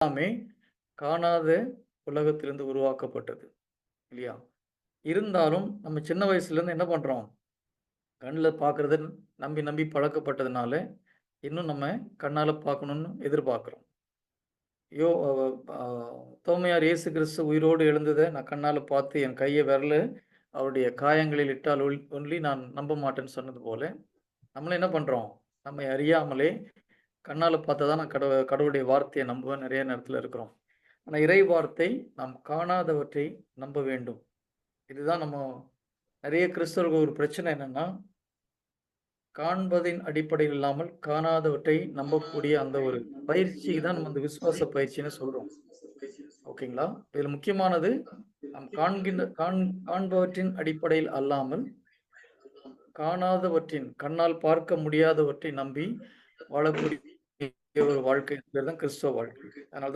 எல்லாமே காணாத உலகத்திலிருந்து உருவாக்கப்பட்டது. இல்லையா? இருந்தாலும் நம்ம சின்ன வயசுலேருந்து என்ன பண்ணுறோம் கண்ணில் பார்க்குறத நம்பி, நம்பி பழக்கப்பட்டதுனால, இன்னும் நம்ம கண்ணால் பார்க்கணும்னு எதிர்பார்க்குறோம் யோ தோமையார் இயேசு கிறிஸ்து உயிரோடு எழுந்ததை நான் கண்ணால் பார்த்து என் கையை விரல அவருடைய காயங்களில் இட்டால் ஒல் ஒன்லி நான் நம்ப மாட்டேன்னு சொன்னது போல, நம்மள என்ன பண்ணுறோம் நம்மை அறியாமலே கண்ணால் பார்த்தா தான் நான் கடவு கடவுளுடைய வார்த்தையை நம்புவேன் நிறைய நேரத்தில் இருக்கிறோம். ஆனால் இறை வார்த்தை நாம் காணாதவற்றை நம்ப வேண்டும். இதுதான் நம்ம நிறைய கிறிஸ்தவர்கள் ஒரு பிரச்சனை என்னன்னா காண்பதின் அடிப்படையில் இல்லாமல் காணாதவற்றை நம்பக்கூடிய அந்த ஒரு பயிற்சி தான் நம்ம அந்த விசுவாச பயிற்சின்னு சொல்றோம். ஓகேங்களா? இதில் முக்கியமானது நாம் காண்கின்ற காண் காண்பவற்றின் அடிப்படையில் அல்லாமல் காணாதவற்றின் கண்ணால் பார்க்க முடியாதவற்றை நம்பி வாழக்கூடிய ஒரு வாழ்க்கை தான் கிறிஸ்துவ வாழ்க்கை. அதனால